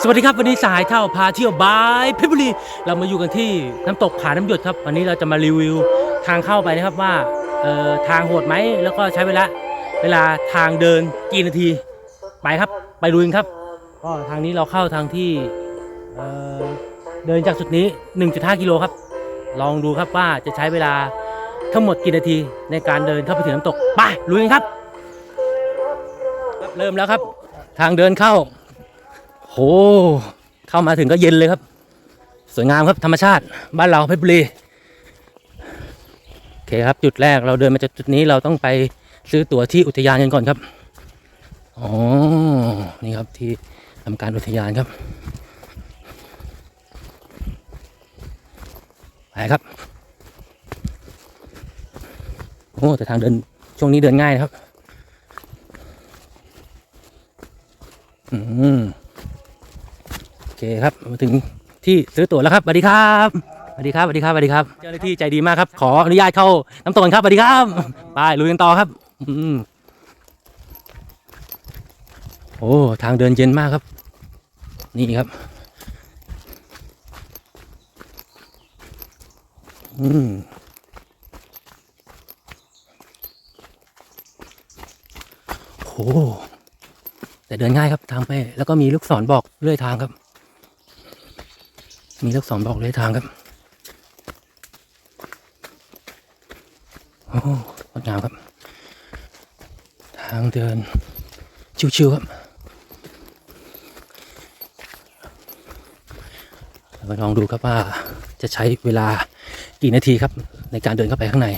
สวัสดีครับวันนี้สายเท่าพาเที่ยวบายเพชรบุรีเรามาอยู่กันที่น้ำตกผาน้ำหยดครับ วันนี้เราจะมารีวิวทางเข้าไปนะครับว่าเอ่อทางโหดไหมแล้วก็ใช้เวลาเวลาทางเดินกี่นาทีไปครับ ไปดูกันครับก็ทางนี้เราเข้าทางที่เอ่อเดินจากจุดนี้ 1.5 กิโลครับ ลองดูครับว่าจะใช้เวลาทั้งหมดกี่นาทีในการเดินเข้าไปถึงน้ำตกไปลุยกันครับ เริ่มแล้วครับ ทางเดินเข้า โห เข้ามาถึงก็เย็นเลยครับ สวยงามครับธรรมชาติบ้านเราเพชรบุรีโอเคครับจุดแรกเราเดินมาจากจุดนี้เราต้องไปซื้อตั๋วที่อุทยานกันก่อนครับอ๋อนี่ครับที่ทำการอุทยานครับไปครับโอ้แต่ทางเดินช่วงนี้เดินง่ายนะครับ อืม เคครับมาถึงที่ซื้อตั๋วแล้วครับสวัสดีครับสวัสดีครับสวัสดีครับสวัสดีครับเจ้าหน้าที่ใจดีมากครับ ขออนุญาตเข้าน้ำตกกันครับสวัสดีครับไปลุยกันต่อครับอืมโอ้ทางเดินเย็นมากครับ นี่ครับอืมโอ้แต่เดินง่ายครับทางไปแล้วก็มีลูกศรบอกเลื่อยทางครับ มีลูกสองบอกเลือยทางครับ โอ้งดงามครับ ทางเดิน ชิวๆครับเรามาลองดูครับว่าจะใช้เวลากี่นาทีครับ ในการเดินเข้าไปข้างใน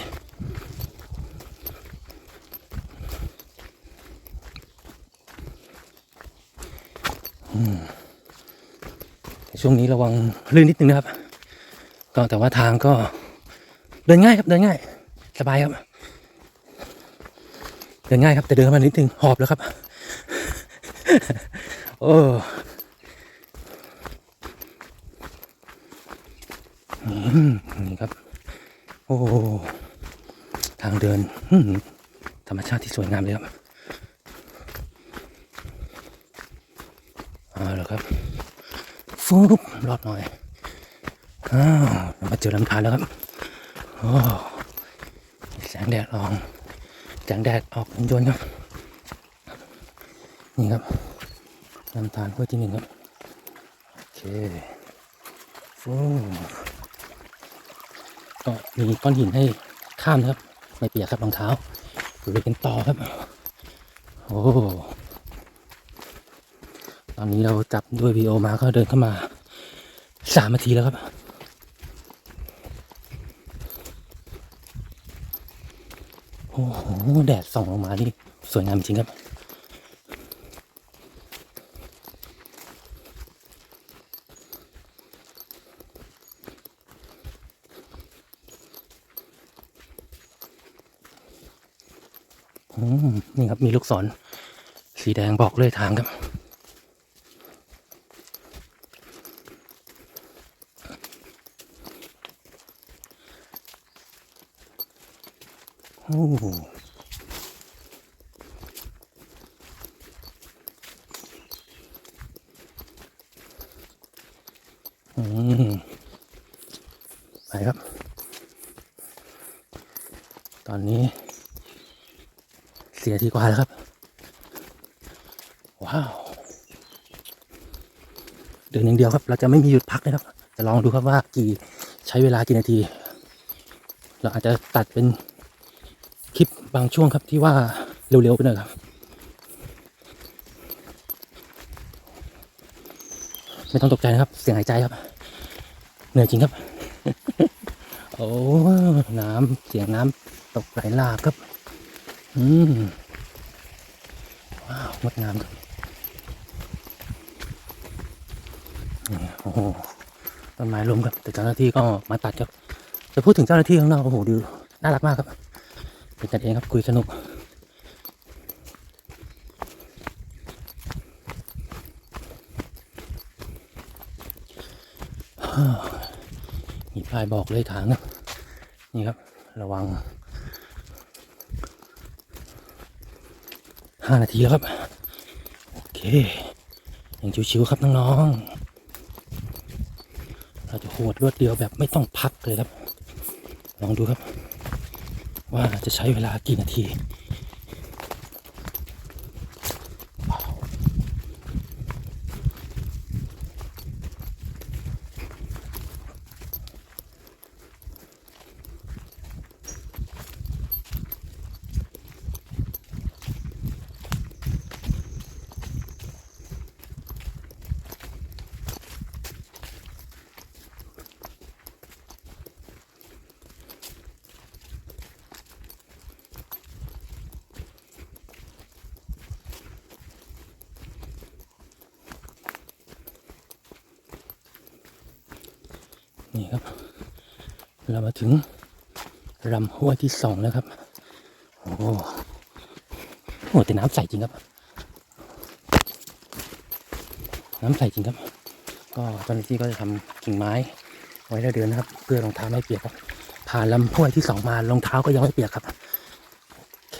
ช่วงนี้ระวังลื่นนิดนึงนะครับ ก็แต่ว่าทางก็เดินง่ายครับเดินง่าย สบายครับ เดินง่ายครับแต่เดินมานิดนึงหอบแล้วครับ โอ้นี่ครับ โอ้ทางเดินธรรมชาติที่สวยงามเลยครับเอาละครับ ฟุบรอดหน่อยอ้าวมาเจอลำธารแล้วครับโอ้แสงแดดออกแสงแดดออกยนครับ นี่ครับลำธารห้วที่หนึ่งครับโอเคฟูก็มีก้อนหินให้ข้ามนะครับ ไม่เปียกครับรองเท้าอยู่เลยเป็นต่อครับ โอ้ อนนี้เราจับด้วยวีโอมาก็เดินเข้ามาสามนาทีแล้วครับ โอ้โห แดดส่องลงมานี่สวยงามจริงครับนี่ครับมีลูกศรสีแดงบอกเลยทางครับ โอ้อืมไปครับ ตอนนี้ เสียทีกว่าแล้วครับ ว้าว เดินอย่างเดียวครับ เราจะไม่มีหยุดพักเลยครับ จะลองดูครับว่ากี่ใช้เวลากี่นาที เราอาจจะตัดเป็น คลิปบางช่วงครับที่ว่าเร็วๆไปหน่อยครับ ไม่ต้องตกใจนะครับ เสียงหายใจครับ เหนื่อยจริงครับ โอ้น้ำเสียงน้ำตกไหลหลากครับ อืมว้าวงดงามครับโอ้โหต้นไม้ล้มครับ แต่เจ้าหน้าที่ก็มาตัดครับจะพูดถึงเจ้าหน้าที่ข้างนอกโอ้โหดูน่ารักมากครับ เป็นกันเองครับคุยสนุกมีป้ายบอกเลยทางครับนี่ครับ ระวังห้านาทีแล้วครับ โอเคอยังชิวๆครับน้องๆเราจะโหดรวดเดียวแบบไม่ต้องพักเลยครับ ลองดูครับ ว่าจะใช้เวลากี่นาที นี่ครับ เรามาถึงลำห้วยที่สองแล้วครับ โอ้โหโอ้แต่น้ำใสจริงครับ น้ำใสจริงครับ ก็เจ้าหน้าที่ก็จะทำกิ่งไม้ไว้แล้วเดินนะครับ เพื่อรองเท้าไม่เปียกครับ ผ่านลำห้วยที่สองมารองเท้าก็ยังไม่เปียกครับโอเค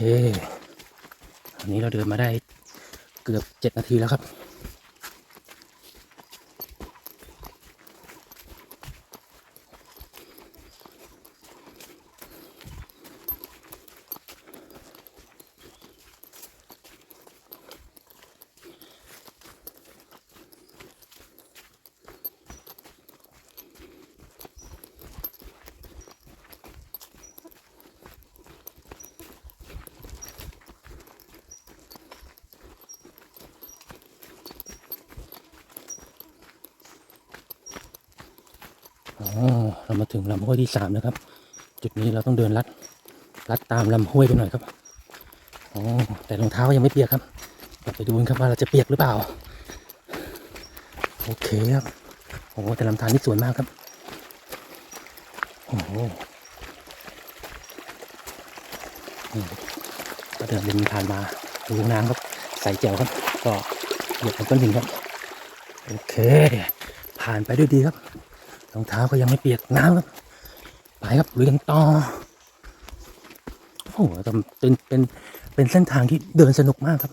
อันนี้เราเดินมาได้เกือบเจ็ดนาทีแล้วครับ อ๋อเรามาถึงลำห้วยที่สามนะครับ จุดนี้เราต้องเดินลัดลัดตามลำห้วยไปหน่อยครับอ๋อแต่รองเท้ายังไม่เปียกครับเราไปดูกันครับว่าเราจะเปียกหรือเปล่า โอเคครับโอ้แต่ลำธารนี่สวยมากครับโอ้โหก็เดินริมทานมาดูน้ำครับใสแจ๋วครับ ก็เหยียบบนก้อนหินครับ โอเค ผ่านไปด้วยดีครับ รองเท้าก็ยังไม่เปียกน้ำครับ ไปครับลุยกันต่อ โอ้โหเป็นเป็นเป็นเส้นทางที่เดินสนุกมากครับ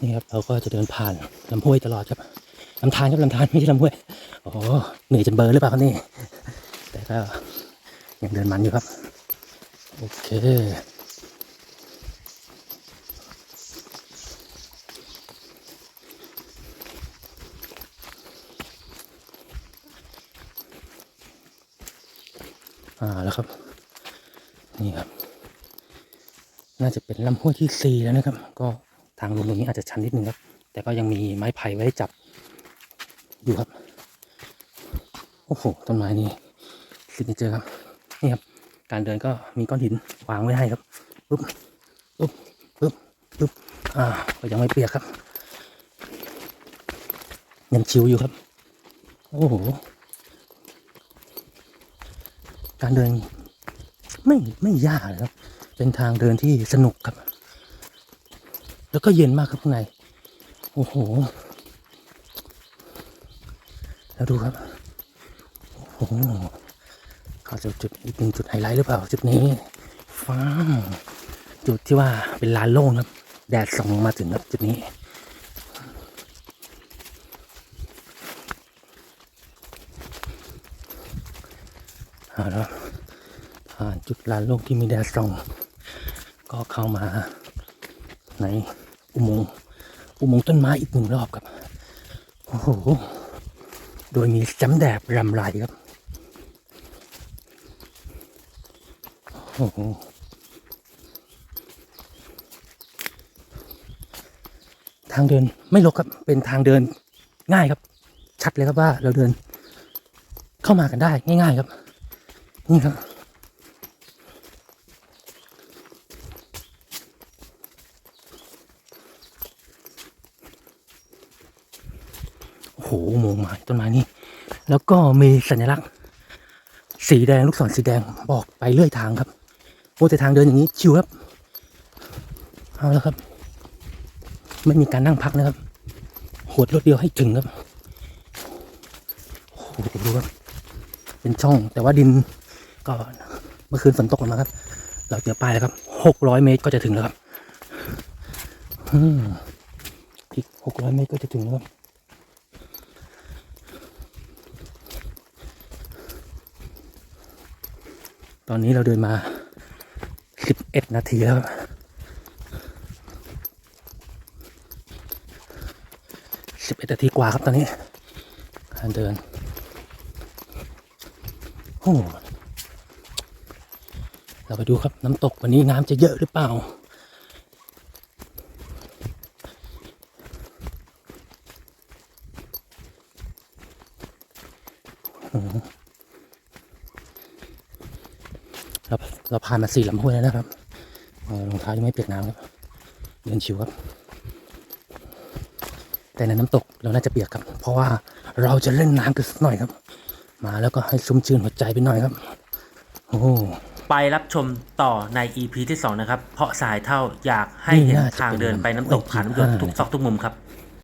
นี่ครับเราก็จะเดินผ่านลำห้วยตลอดครับ ลำธารครับลำธารไม่ใช่ลำห้วยโอ้เหนื่อยจนเบอร์หรือเปล่าครับนี่ แต่ก็ยังเดินมันอยู่ครับ โอเคอ่าแล้วครับ นี่ครับ น่าจะเป็นลำห้วยที่สี่แล้วนะครับ ก็ทางลงตรงนี้อาจจะชันนิดนึงครับ แต่ก็ยังมีไม้ไผ่ไว้จับ อยู่ครับ โอ้โห ต้นไม้นี่สิกเนเจอครับ นี่ครับ การเดินก็มีก้อนหินวางไว้ให้ครับปุ๊บปุ๊บปุ๊บปุ๊บอ่า ก็ยังไม่เปียกครับ ยังชิวอยู่ครับ โอ้โห การเดินไม่ไม่ยากเลยครับ เป็นทางเดินที่สนุกครับ แล้วก็เย็นมากครับข้างใน โอ้โห แล้วดูครับโอ้โหเขาจะจุดอีกหนึ่งจุดไฮไลท์หรือเปล่า จุดนี้ฟ้าจุดที่ว่าเป็นลานโล่งครับ แดดส่องมาถึงครับจุดนี้เอาละผ่านจุดลานโล่งที่มีแดดส่อง ก็เข้ามาในอุโมงค์อุโมงค์ต้นไม้อีกหนึ่งรอบครับ โอ้โห โดยมีจำแดบรำไรครับโอ้โหทางเดินไม่รกครับ เป็นทางเดินง่ายครับ ชัดเลยครับว่าเราเดินเข้ามากันได้ง่าย ๆครับ นี่ครับ โอ้โหอุโมงค์ ไม้ต้นไม้นี่แล้วก็มีสัญลักษณ์ สีแดงลูกศรสีแดงบอกไปเรื่อยทางครับโอ้แต่ทางเดินอย่างนี้ชิวครับเอาแล้วครับ ไม่มีการนั่งพักนะครับหดรถเดียวให้ถึงครับโอ้โหดูครับเป็นช่องแต่ว่าดินก็เมื่อคืนฝนตกลงมาครับ เราเจอป้ายแล้วครับหกร้อยเมตรก็จะถึงแล้วครับอืมอีกหกร้อยเมตรก็จะถึงแล้วครับ ตอนนี้เราเดินมา 11 นาทีแล้วครับ11นาทีกว่าครับตอนนี้การเดินโอ้เราไปดูครับน้ำตกวันนี้น้ำจะเยอะหรือเปล่า ครับเราผ่านมาสี่ลำห้วยแล้วนะครับเอ่อรองเท้ายังไม่เปียกน้ำครับเดินชิวครับ แต่ในน้ำตกเราน่าจะเปียกครับ เพราะว่าเราจะเล่นน้ำกันสักหน่อยครับ มาแล้วก็ให้ชุ่มชื่นหัวใจไปหน่อยครับ โอ้โหไปรับชมต่อใน EP ที่ 2 นะครับ เพราะสายเท่าอยากให้เห็นนี่น่าจะทางเป็นเดินไปน้ำตก EP ผาน้ำหยดห้าทุกซอกทุกมุมครับ